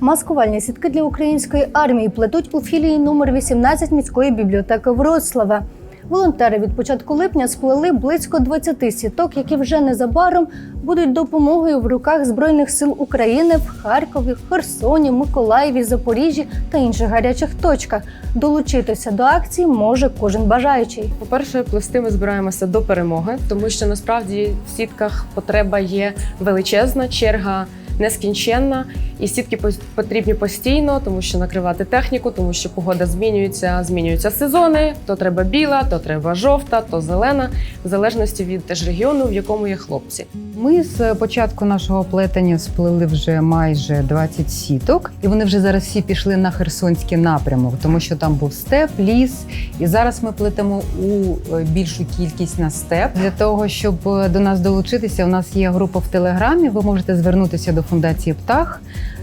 Маскувальні сітки для української армії плетуть у філії номер 18 міської бібліотеки Вроцлава. Волонтери від початку липня сплели близько 20 сіток, які вже незабаром будуть допомогою в руках Збройних сил України в Харкові, Херсоні, Миколаєві, Запоріжжі та інших гарячих точках. Долучитися до акції може кожен бажаючий. По-перше, плести ми збираємося до перемоги, тому що насправді в сітках потреба є величезна, черга нескінченна, і сітки потрібні постійно, тому що накривати техніку, тому що погода змінюється, змінюються сезони. То треба біла, то треба жовта, то зелена, в залежності від теж регіону, в якому є хлопці. Ми з початку нашого плетення сплели вже майже 20 сіток, і вони вже зараз всі пішли на херсонський напрямок, тому що там був степ, ліс. І зараз ми плетемо у е, більшу кількість на степ. Для того, щоб е, до нас долучитися, у нас є група в телеграмі. Ви можете звернутися до фундації Птах.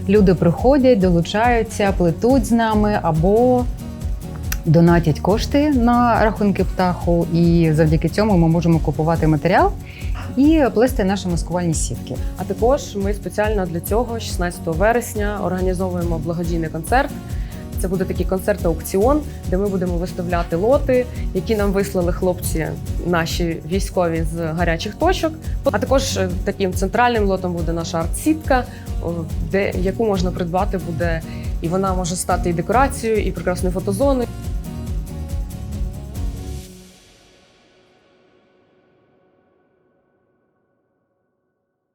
Люди приходять, долучаються, плетуть з нами або донатять кошти на рахунки птаху, і завдяки цьому ми можемо купувати матеріал і плести наші маскувальні сітки. А також ми спеціально для цього, 16 вересня, організовуємо благодійний концерт. Це буде такий концерт-аукціон, де ми будемо виставляти лоти, які нам вислали хлопці, наші військові з гарячих точок. А також е, таким центральним лотом буде наша арт-сітка, яку можна придбати буде, і вона може стати і декорацією, і прекрасною фотозоною.